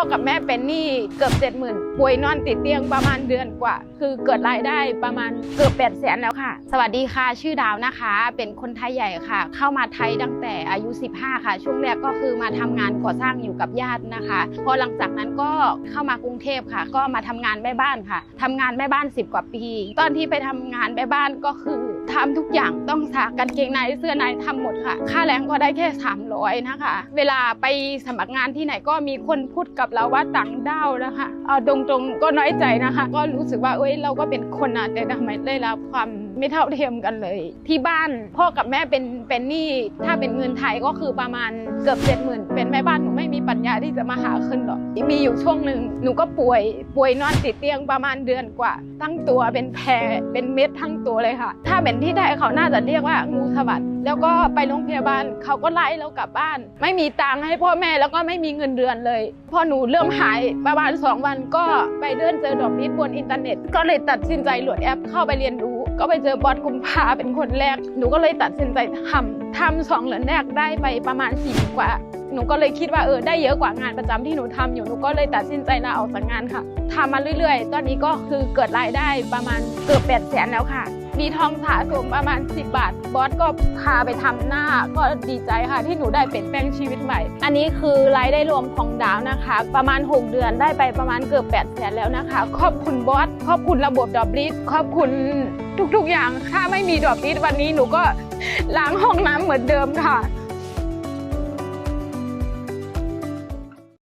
อกับแม่เป็นหนี้เกือบเจ็ดหมื่นป่วยนอนติดเตียงประมาณเดือนกว่า คือเกิดรายได้ประมาณเกือบแปดแสนแล้วค่ะ สวัสดีค่ะ ชื่อดาวนะคะ เป็นคนไทยใหญ่ค่ะ เข้ามาไทยตั้งแต่อายุ 15 ค่ะ ช่วงแรกก็คือมาทำงานก่อสร้างอยู่กับญาตินะคะ พอหลังจากนั้นก็เข้ามากรุงเทพค่ะ ก็มาทำงานแม่บ้านค่ะทำงานแม่บ้าน 10 กว่าปี ตอนที่ไปทำงานแม่บ้านก็คือทำทุกอย่างต้องสากกางเกงในเสื้อในทำหมดค่ะ ค่าแรงก็ได้แค่ 300 นะคะ เวลาไปสมัครงานที่ไหนก็มีคนพูดกับเราว่าต่างด้าวนะคะเอาตรงๆก็น้อยใจนะคะ ก็รู้สึกว่าเอ้ยเราก็เป็นคนนะแต่ทำไมได้รับความ ไม่เท่าเทียมกันเลย ที่บ้านพ่อกับแม่เป็นเป็นหนี้ถ้าเป็นเงินไทยก็คือประมาณเกือบเจ็ดหมื่นเป็นแม่บ้านหนูไม่มีปัญญาที่จะมาหาขึ้นหรอกมีอยู่ช่วงหนึ่งหนูก็ป่วยป่วยนอนติดเตียงประมาณเดือนกว่า ทั้งตัวเป็นแผลเป็นเม็ดทั้งตัวเลยค่ะ ถ้าเป็นที่ไทยเขาน่าจะเรียกว่างูสวัสดแล้วก็ไปโรงพยาบาลเขาก็ไล่เรากลับบ้าน ไม่มีตังค์ให้พ่อแม่แล้วก็ไม่มีเงินเดือนเลยพอหนูเริ่มหายประมาณสองวันก็ไปเดินเจอดอกนิดบนอินเทอร์เน็ต ก็เลยตัดสินใจโหลดแอปเข้าไปเรียนรู้ ก็ไปเจอบอสกุมภาเป็นคนแรก หนูก็เลยตัดสินใจทำทำสองเหรียญแรกได้ไปประมาณสี่กว่า หนูก็เลยคิดว่าเออได้เยอะกว่างานประจำที่หนูทำอยู่ หนูก็เลยตัดสินใจลาออกจากงานค่ะทำมาเรื่อยๆ ตอนนี้ก็คือเกิดรายได้ประมาณเกือบแปดแสนแล้วค่ะ มีทองสะสมประมาณ 10 บาท บอสก็พาไปทำหน้าก็ดีใจค่ะ ที่หนูได้เปลี่ยนแปลงชีวิตใหม่ อันนี้คือรายได้รวมของดาวนะคะ ประมาณ 6 เดือนได้ไปประมาณเกือบ8แสนแล้วนะคะ ขอบคุณบอสขอบคุณระบบดอบลิสขอบคุณทุกๆอย่างถ้าไม่มีดอบลิสวันนี้หนูก็ล้างห้องน้ำเหมือนเดิมค่ะ